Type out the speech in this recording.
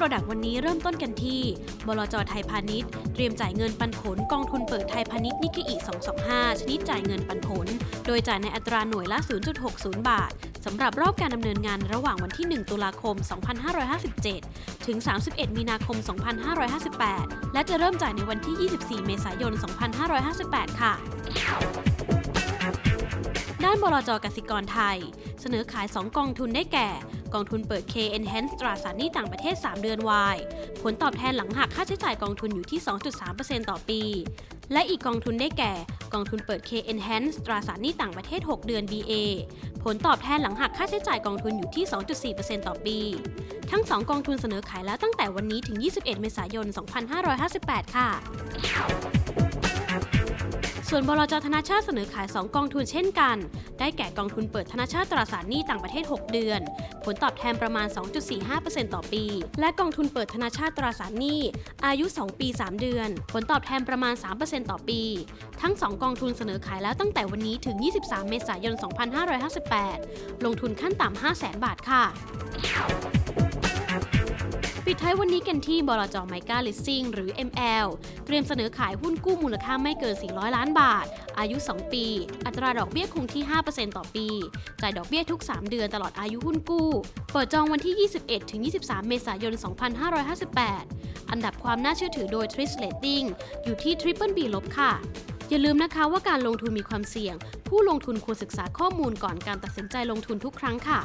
Product วันนี้เริ่มต้นกันที่ บลจไทยพาณิชย์ เตรียมจ่ายเงินปันผลกองทุนเปิดไทยพาณิชย์นิกเกอิ225 ชนิดจ่ายเงินปันผล โดยจ่ายในอัตราหน่วยละ 0.60 บาทสำหรับรอบการดำเนินงานระหว่างวันที่ 1 ตุลาคม 2557 ถึง 31 มีนาคม 2558 และจะเริ่มจ่ายในวันที่ 24 เมษายน 2558 ค่ะ บลจกสิกรไทย เสนอขาย 2 กองทุนได้แก่ กองทุนเปิด K Enhance ตราสารหนี้ต่างประเทศ 3 เดือน Y ผลตอบแทนหลังหักค่าใช้จ่ายกองทุนอยู่ที่ 2.3%ต่อปี และอีกกองทุนได้แก่ กองทุนเปิด K Enhance ตราสารหนี้ต่างประเทศ 6 เดือน BA ผลตอบแทนหลังหักค่าใช้จ่ายกองทุนอยู่ที่ 2.4%ต่อปี ทั้ง 2 กองทุนเสนอขายแล้วตั้งแต่วันนี้ถึง 21 เมษายน 2558 ค่ะส่วนบลจธนาชาติเสนอขาย 2 กองทุนเช่นกัน ได้แก่กองทุนเปิดธนาชาติตราสารหนี้ต่างประเทศ 6 เดือน ผลตอบแทนประมาณ 2.45%ต่อปี และกองทุนเปิดธนาชาติตราสารหนี้อายุ 2 ปี 3 เดือน ผลตอบแทนประมาณ 3%ต่อปี ทั้ง 2 กองทุนเสนอขายแล้วตั้งแต่วันนี้ถึง 23 เมษายน 2558 ลงทุนขั้นต่ำ 500,000 บาทค่ะ ท้ายวันนี้กันที่บลจไมก้าลิสซิ่งหรือ ML เตรียมเสนอขายหุ้นกู้มูลค่าไม่เกิน 400 ล้านบาท อายุ 2 ปี อัตราดอกเบี้ยคงที่ 5%ต่อปี จ่ายดอกเบี้ยทุก 3 เดือนตลอดอายุหุ้นกู้ เปิดจองวันที่ 21 ถึง 23 เมษายน 2558 อันดับความน่าเชื่อถือโดย Trish Rating อยู่ที่ Triple B ลบค่ะอย่าลืมนะคะว่าการลงทุนมีความเสี่ยง ผู้ลงทุนควรศึกษาข้อมูลก่อนการตัดสินใจลงทุนทุกครั้งค่ะ